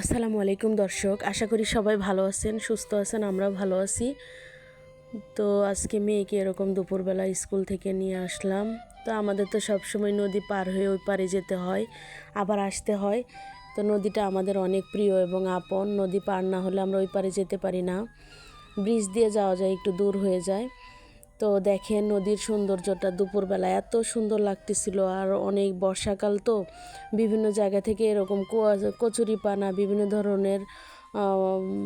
আসসালামু আলাইকুম দর্শক, আশা করি সবাই ভালো আছেন, সুস্থ আছেন, আমরাও ভালো আছি। তো আজকে মেয়েকে এরকম দুপুরবেলা স্কুল থেকে নিয়ে আসলাম। তো আমাদের তো সবসময় নদী পার হয়ে ওই পারে যেতে হয়, আবার আসতে হয়। তো নদীটা আমাদের অনেক প্রিয় এবং আপন, নদী পার না হলে আমরা ওই পারে যেতে পারি না। ব্রিজ দিয়ে যাওয়া যায়, একটু দূর হয়ে যায়। তো দেখেন নদীর সৌন্দর্যটা দুপুরবেলা এত সুন্দর লাগতেছিল আর অনেক বর্ষাকাল তো বিভিন্ন জায়গা থেকে এরকম কচুরি পানা, বিভিন্ন ধরনের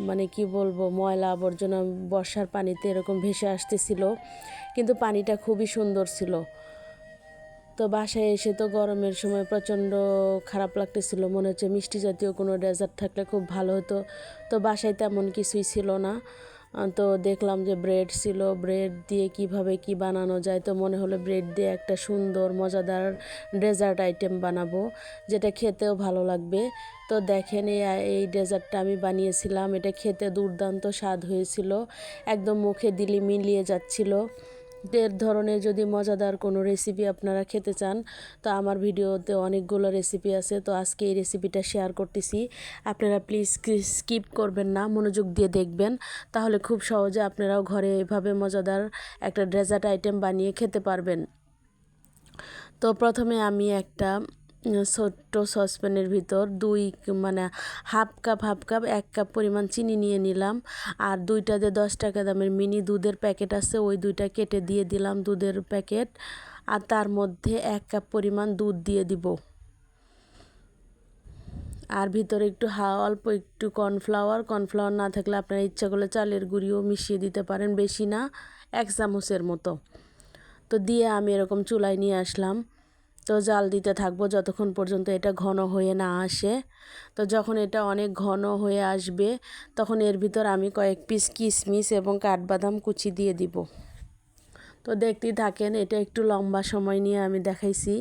মানে কি বলব, ময়লা আবর্জনা, বর্ষার পানিতে এরকম ভেসে আসতেছিল। কিন্তু পানিটা খুবই সুন্দর ছিল। তো বাসায় এসে তো গরমের সময় প্রচণ্ড খারাপ লাগতেছিল। মনে হচ্ছে মিষ্টি জাতীয় কোনো ডেজার্ট থাকলে খুব ভালো হতো। তো বাসায় তেমন কিছুই ছিল না। তো দেখলাম যে ব্রেড ছিল ব্রেড দিয়ে কীভাবে কি বানানো যায়। তো মনে হলো ব্রেড দিয়ে একটা সুন্দর, মজাদার ডেজার্ট আইটেম বানাবো, যেটা খেতেও ভালো লাগবে। তো দেখেন এই ডেজার্টটা আমি বানিয়েছিলাম। এটা খেতে দুর্দান্ত স্বাদ হয়েছিল। একদম মুখে দিলি মিলিয়ে যাচ্ছিল। এর ধরনের যদি মজাদার কোনো রেসিপি আপনারা খেতে চান, তো আমার ভিডিওতে অনেকগুলো রেসিপি আছে, তো আজকে এই রেসিপিটা শেয়ার করতেছি। আপনারা প্লিজ স্কিপ করবেন না, মনোযোগ দিয়ে দেখবেন। তাহলে খুব সহজে আপনারাও ঘরে এভাবে মজাদার একটা ডেজার্ট আইটেম বানিয়ে খেতে পারবেন। তো প্রথমে আমি একটা ছোট্ট সসপ্যানের ভিতর দুই মানে হাফ কাপ হাফ কাপ, এক কাপ পরিমাণ চিনি নিয়ে নিলাম। আর দুইটা যে দশ টাকা দামের মিনি দুধের প্যাকেট আছে, ওই দুইটা কেটে দিয়ে দিলাম দুধের প্যাকেট। আর তার মধ্যে এক কাপ পরিমাণ দুধ দিয়ে দিব। আর ভিতরে একটু হা, অল্প একটু কর্নফ্লাওয়ার। কর্নফ্লাওয়ার না থাকলে আপনার ইচ্ছা করলে চালের গুঁড়িও মিশিয়ে দিতে পারেন, বেশি না, এক চামচের মতো। তো দিয়ে আমি এরকম চুলায় নিয়ে আসলাম। তো জাল দিতে থাকব যতক্ষণ পর্যন্ত এটা ঘন হয়ে না আসে। তো যখন এটা অনেক ঘন হয়ে আসবে, তখন এর ভিতর আমি কয়েক পিস কিশমিশ এবং কাঠবাদাম কুচি দিয়ে দিব। তো দেখতেই থাকেন, এটা একটু লম্বা সময় নিয়ে আমি দেখাইছি।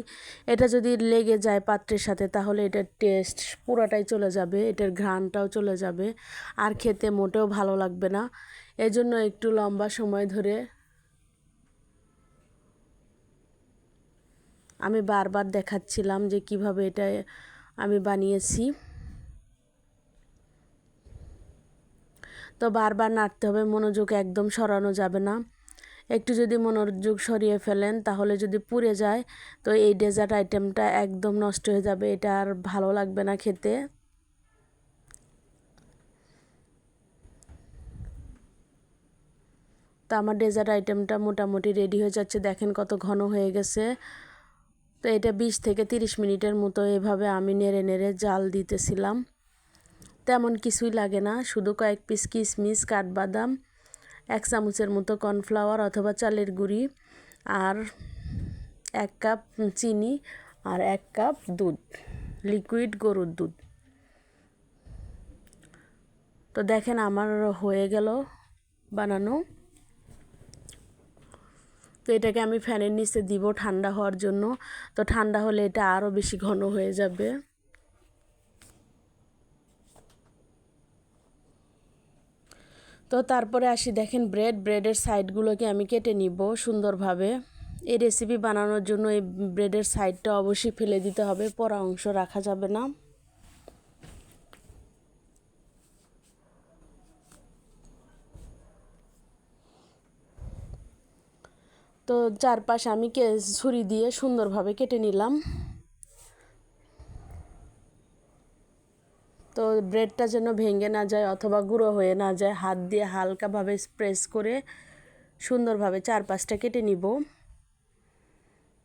এটা যদি লেগে যায় পাত্রের সাথে, তাহলে এটার টেস্ট পুরোটাই চলে যাবে, এটার ঘ্রাণটাও চলে যাবে। আর খেতে মোটেও ভালো লাগবে না। এজন্য একটু লম্বা সময় ধরে আমি বারবার দেখাচ্ছিলাম যে কীভাবে এটা আমি বানিয়েছি। তো বারবার নাড়তে হবে, মনোযোগ একদম সরানো যাবে না। একটু যদি মনোযোগ সরিয়ে ফেলেন, তাহলে যদি পুড়ে যায়, তো এই ডেজার্ট আইটেমটা একদম নষ্ট হয়ে যাবে, এটা আর ভালো লাগবে না খেতে। তো আমার ডেজার্ট আইটেমটা মোটামুটি রেডি হয়ে যাচ্ছে, দেখেন কত ঘন হয়ে গেছে। তো এটা বিশ থেকে তিরিশ মিনিটের মতো এভাবে আমি নেড়ে নেড়ে জাল দিতেছিলাম। তেমন কিছুই লাগে না, শুধু কয়েক পিস কিশমিশ, কাঠবাদাম, এক চামচের মতো কর্নফ্লাওয়ার অথবা চালের গুঁড়ি আর এক কাপ চিনি আর এক কাপ দুধ, লিকুইড গরুর দুধ। তো দেখেন আমার হয়ে গেল বানানো। তো এটাকে আমি ফ্যানের নিচে দিব ঠান্ডা হওয়ার জন্য। তো ঠান্ডা হলে এটা আরও বেশি ঘন হয়ে যাবে। তো তারপরে আসি দেখেন ব্রেড। ব্রেডের সাইডগুলোকে আমি কেটে নিব সুন্দরভাবে। এই রেসিপি বানানোর জন্য এই ব্রেডের সাইডটা অবশ্যই ফেলে দিতে হবে, পরা অংশ রাখা যাবে না। তো চারপাশ আমি কে ছুরি দিয়ে সুন্দরভাবে কেটে নিলাম। তো ব্রেডটা যেন ভেঙে না যায় অথবা গুঁড়ো হয়ে না যায়, হাত দিয়ে হালকাভাবে প্রেস করে সুন্দরভাবে চারপাশটা কেটে নিব।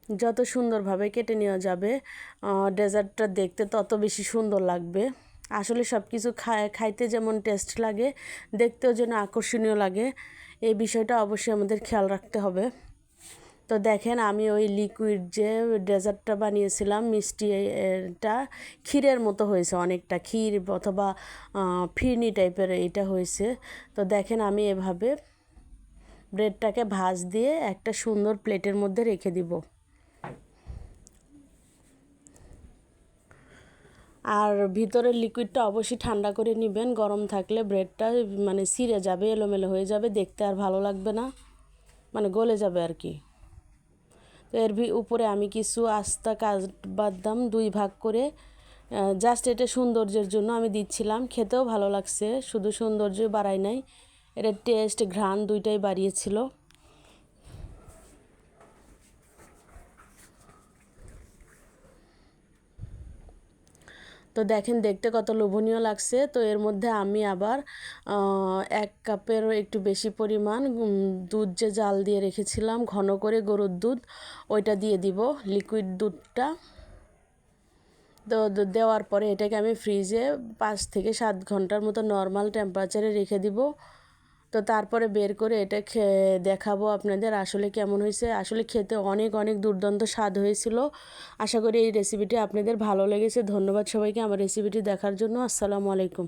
যত সুন্দরভাবে কেটে নেওয়া যাবে ডেজার্টটা দেখতে তত বেশি সুন্দর লাগবে। আসলে সব কিছু খাইতে যেমন টেস্ট লাগে, দেখতেও যেন আকর্ষণীয় লাগে। এই বিষয়টা অবশ্যই আমাদের খেয়াল রাখতে হবে। তো দেখেন আমি ওই লিকুইড যে ডেজার্টটা বানিয়েছিলাম, মিষ্টি এটা ক্ষীরের মতো হয়েছে অনেকটা। ক্ষীর অথবা ফিরনি টাইপের এটা হয়েছে। তো দেখেন আমি এভাবে ব্রেডটাকে ভাজ দিয়ে একটা সুন্দর প্লেটের মধ্যে রেখে দিব। আর ভিতরের লিকুইডটা অবশ্যই ঠান্ডা করে নেবেন। গরম থাকলে ব্রেডটা মানে ছিঁড়ে যাবে, এলোমেলো হয়ে যাবে, দেখতে আর ভালো লাগবে না। মানে গলে যাবে আর কি। এর ভি- উপরে আমি কিছু আস্তা কাজ বাদাম দুই ভাগ করে জাস্ট এটা সৌন্দর্যের জন্য আমি দিচ্ছিলাম। খেতেও ভালো লাগছে, শুধু সৌন্দর্য বাড়ায় নাই এটা টেস্ট ঘ্রাণ দুইটাই বাড়িয়েছিল। তো দেখেন দেখতে কত লোভনীয় লাগছে। তো এর মধ্যে আমি আবার এক কাপেরও একটু বেশি পরিমাণ দুধ যে জাল দিয়ে রেখেছিলাম, ঘন করে গরুর দুধ, ওইটা দিয়ে দিব লিকুইড দুধটা। তো দেওয়ার পরে এটাকে আমি ফ্রিজে পাঁচ থেকে সাত ঘণ্টার মতো নর্মাল টেম্পারেচারে রেখে দিব। তো তারপরে বের করে এটা দেখাবো আপনাদের আসলে কেমন হয়েছে। আসলে খেতে অনেক অনেক দুর্দান্ত স্বাদ হয়েছিল। আশা করি এই রেসিপিটি আপনাদের ভালো লেগেছে। ধন্যবাদ সবাইকে আমার রেসিপিটি দেখার জন্য। আসসালামু আলাইকুম।